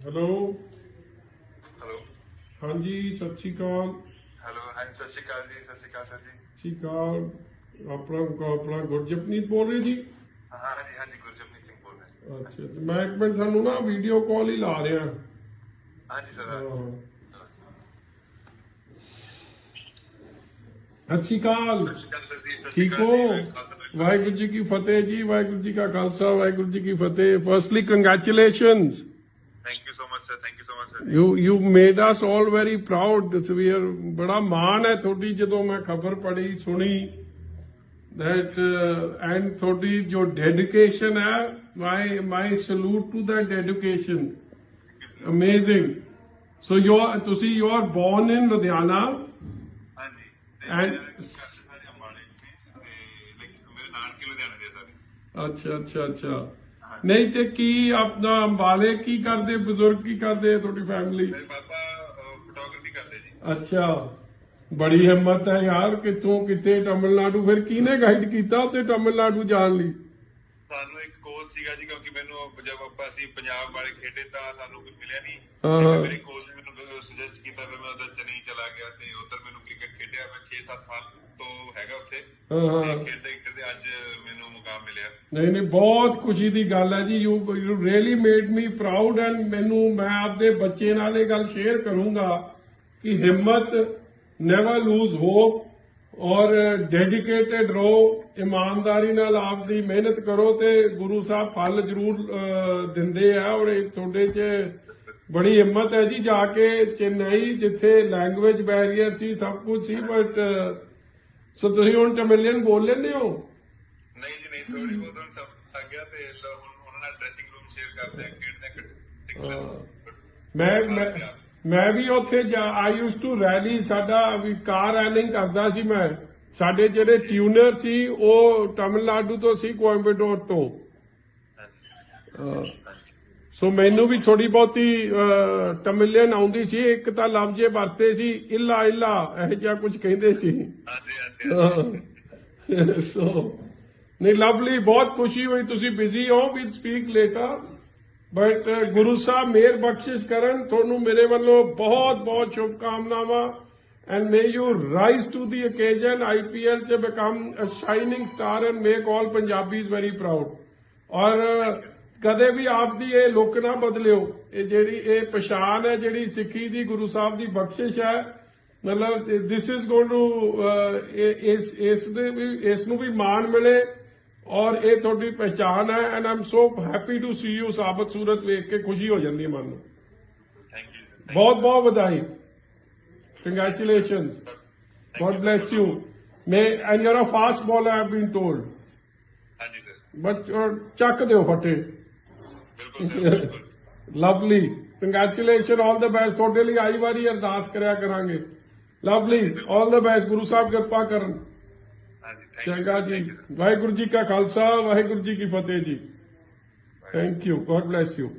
Hello hello ਹਾਂਜੀ ਸਤਿ ਸ਼੍ਰੀ ਅਕਾਲ hello ਹਾਂਜੀ ਸਤਿ ਸ਼੍ਰੀ ਅਕਾਲ ਜੀ ਸਤਿ ਸ਼੍ਰੀ ਅਕਾਲ ਸਰ ਜੀ ਸਤਿ ਸ਼੍ਰੀ ਅਕਾਲ ਆਪਣਾ ਆਪਣਾ ਗੁਰਜਪਨੀਤ ਬੋਲ ਰਹੇ ਜੀ ਹਾਂਜੀ ਹਾਂਜੀ ਗੁਰਜਪਨੀਤ ਸਿੰਘ ਬੋਲ ਰਿਹਾ ਅੱਛਾ ਤੇ ਮੈਂ ਇੱਕ ਮਿੰਟ ਤੁਹਾਨੂੰ ਨਾ ਵੀਡੀਓ ਕਾਲ ਹੀ ਲਾ ਰਿਹਾ ਹਾਂਜੀ ਸਰ ਹਾਂ। ਸਤਿ ਸ਼੍ਰੀ ਅਕਾਲ ਸਤਿ ਸ਼੍ਰੀ ਅਕਾਲ ਸਰ ਜੀ ਸਤਿ ਸ਼੍ਰੀ ਠੀਕ ਅਕਾਲ ਹੋ ਜੀ, ਖਾਲਸਾ ਵਾਹਿਗੁਰੂ ਜੀ ਕੀ ਫਤਿਹ ਜੀ ਵਾਹਿਗੁਰੂ ਜੀ ਕਾ ਖਾਲਸਾ ਵਾਹਿਗੁਰੂ ਜੀ ਕੀ ਫਤਿਹ firstly congratulations thank you so much sir you so you you made us all very proud this we are ਬੜਾ ਮਾਣ ਹੈ ਤੁਹਾਡੀ ਜਦੋਂ ਮੈਂ ਖਬਰ ਪੜ੍ਹੀ ਸੁਣੀ that uh, and ਤੁਹਾਡੀ ਜੋ ਡੈਡੀਕੇਸ਼ਨ ਹੈ my my salute to that dedication. Amazing. So you are ਤੁਸੀਂ you are born in Ludhiana ਹਾਂਜੀ And- ਅੱਛਾ ਅੱਛਾ ਅੱਛਾ ਨਹੀਂ ਤੇ ਕੀ ਆਪਣਾ ਅੰਬਾਲੇ ਕੀ ਕਰਦੇ ਬਜ਼ੁਰਗ ਕੀ ਕਰਦੇ ਤੁਹਾਡੀ ਫੈਮਿਲੀ ਮੇਰੇ ਪਾਪਾ ਫੋਟੋਗ੍ਰਾਫੀ ਕਰਦੇ ਜੀ। ਅੱਛਾ ਬੜੀ ਹਿੰਮਤ ਹੈ ਯਾਰ ਕਿੱਥੋਂ ਕਿੱਥੇ ਤਮਿਲਨਾਡੂ ਫਿਰ ਕਿਹਨੇ ਗਾਈਡ ਕੀਤਾ ਉੱਤੇ ਤਮਿਲਨਾਡੂ ਜਾਣ ਲਈ? ਸਾਨੂੰ ਇੱਕ ਕੋਚ ਸੀਗਾ ਜੀ ਕਿਉਂਕਿ ਮੈਨੂੰ ਜਦ ਆਪਾਂ ਅਸੀਂ ਪੰਜਾਬ ਵਾਲੇ ਖੇਡੇ ਤਾਂ ਸਾਨੂੰ ਕੁਝ ਮਿਲਿਆ ਨਹੀਂ। ਹਾਂ, ਹਾਂ। ਤੇ ਮੇਰੇ ਕੋਚ ਨੇ ਮੈਨੂੰ ਸੁਜੈਸਟ ਕੀਤਾ ਫਿਰ ਮੈਂ ਉਧਰ ਚੇਨਈ ਚਲਾ ਗਿਆ ਤੇ ਉਧਰ ਮੈਨੂੰ ਕ੍ਰਿਕਟ ਖੇਡਿਆ ਮੈਂ 6-7 ਸਾਲ। ਤੋਂ ਹੈਗਾ ਉੱਥੇ। ਹਾਂ ਹਾਂ। ਤੇ ਖੇਡਦੇ ਖੇਡਦੇ ਅੱਜ ਮੈਨੂੰ ਮੁਕਾਮ ਮਿਲਿਆ। ਨਹੀਂ ਨਹੀਂ ਬਹੁਤ ਖੁਸ਼ੀ ਦੀ ਗੱਲ ਹੈ ਜੀ। You you really made me proud and ਮੈਨੂੰ ਮੈਂ ਆਪਦੇ ਬੱਚੇ ਨਾਲ ਇਹ ਗੱਲ ਸ਼ੇਅਰ ਕਰੂੰਗਾ ਕਿ ਹਿੰਮਤ ਨੈਵਰ ਲੂਜ਼ ਹੋਪ ਔਰ ਡੈਡੀਕੇਟਿਡ ਰਹੋ ਇਮਾਨਦਾਰੀ ਨਾਲ ਆਪਦੀ ਮਿਹਨਤ ਕਰੋ ਤੇ ਗੁਰੂ ਸਾਹਿਬ ਫਲ ਜ਼ਰੂਰ ਦਿੰਦੇ ਆ ਔਰ ਇਹ ਤੁਹਾਡੇ 'ਚ ਬੜੀ ਹਿੰਮਤ ਹੈ ਜੀ। ਜਾ ਕੇ ਚੇਨਈ ਜਿੱਥੇ ਲੈਂਗੁਏਜ ਬੈਰੀਅਰ ਸੀ ਸਭ ਕੁਝ ਸੀ ਬਟ ਸੋ ਤੁਸੀਂ ਹੁਣ ਤਮਿਲੀਅਨ ਬੋਲ ਲੈਂਦੇ ਹੋ? ਨਹੀਂ ਜੀ ਨਹੀਂ ਥੋੜੀ ਬਹੁਤ ਹੁਣ ਸਭ ਲੱਗ ਗਿਆ ਤੇ ਹੁਣ ਉਹਨਾਂ ਨਾਲ ਡਰੈਸਿੰਗ ਰੂਮ ਸ਼ੇਅਰ ਕਰਦੇ ਆ ਖੇਡਦੇ ਆ ਇਕੱਠੇ ਮੈਂ ਮੈਂ ਮੈਂ ਵੀ ਉੱਥੇ ਆਈ ਯੂਸ ਟੂ ਰੈਲੀ ਸਾਡਾ ਵੀ ਕਾਰ ਰੈਲਿੰਗ ਕਰਦਾ ਸੀ ਮੈਂ। ਸਾਡੇ ਜਿਹੜੇ ਟਿਊਨਰ ਸੀ ਉਹ ਤਮਿਲਨਾਡੂ ਤੋਂ ਸੀ ਕੋਇੰਬਟੋਰ ਤੋਂ। ਸੋ ਮੈਨੂੰ ਵੀ ਥੋੜੀ ਬਹੁਤੀ ਅਹ, ਤਮਿਲੀਅਨ ਆਉਂਦੀ ਸੀ ਇੱਕ ਤਾਂ ਲਫ਼ਜ਼ ਵਰਤੇ ਸੀ ਇੱਲਾ ਇੱਲਾ ਇਹ ਜਿਹਾ ਕੁਝ ਕਹਿੰਦੇ ਸੀ। ਹਾਂਜੀ ਸੋ ਨਹੀਂ ਲਵਲੀ ਬਹੁਤ ਖੁਸ਼ੀ ਹੋਈ ਤੁਸੀਂ ਬਿਜ਼ੀ ਹੋ we speak later but Guru Sahib ਮਿਹਰ ਬਖਸ਼ਿਸ਼ ਕਰਨ ਤੁਹਾਨੂੰ ਮੇਰੇ ਵੱਲੋਂ ਬਹੁਤ ਬਹੁਤ ਸ਼ੁਭਕਾਮਨਾਵਾਂ। And may you rise to the occasion IPL ਚ become a shining star and make all Punjabis very proud ਔਰ ਕਦੇ ਵੀ ਆਪ ਦੀ ਇਹ ਲੁੱਕ ਨਾ ਬਦਲਿਓ। ਇਹ ਜਿਹੜੀ ਇਹ ਪਛਾਣ ਹੈ ਜਿਹੜੀ ਸਿੱਖੀ ਦੀ ਗੁਰੂ ਸਾਹਿਬ ਦੀ ਬਖਸ਼ਿਸ਼ ਹੈ ਮਤਲਬ ਦਿਸ ਇਜ਼ ਗੋਇੰ ਟੂ ਇਸ ਇਸ ਦੇ ਵੀ ਇਸ ਨੂੰ ਵੀ ਮਾਣ ਮਿਲੇ ਔਰ ਇਹ ਤੁਹਾਡੀ ਪਛਾਣ ਹੈ and um so happy to see you ਸਾਬਤ ਸੂਰਤ ਵੇਖ ਕੇ ਖੁਸ਼ੀ ਹੋ ਜਾਂਦੀ ਹੈ ਮਨ ਨੂੰ। ਥੈਂਕ ਯੂ ਬਹੁਤ ਬਹੁਤ ਵਧਾਈ। Congratulations God bless you. May and you're a fast bowler, I've been told. ਹਾਂਜੀ ਸਰ uh, ਚੱਕ ਦਿਓ ਫਟੇ। Lovely congratulation all the best ਤੁਹਾਡੇ ਲਈ ਆਈ ਵਾਰੀ ਅਰਦਾਸ ਕਰਿਆ ਕਰਾਂਗੇ। Lovely all the best Guru Sahib ਕਿਰਪਾ ਕਰਨ। ਹਾਂਜੀ ਥੈਂਕ ਯੂ ਚੰਗਾ ਜੀ। ਵਾਹਿਗੁਰੂ ਜੀ ਕਾ ਖਾਲਸਾ ਵਾਹਿਗੁਰੂ ਜੀ ਕੀ ਫਤਿਹ ਜੀ। Thank you God bless you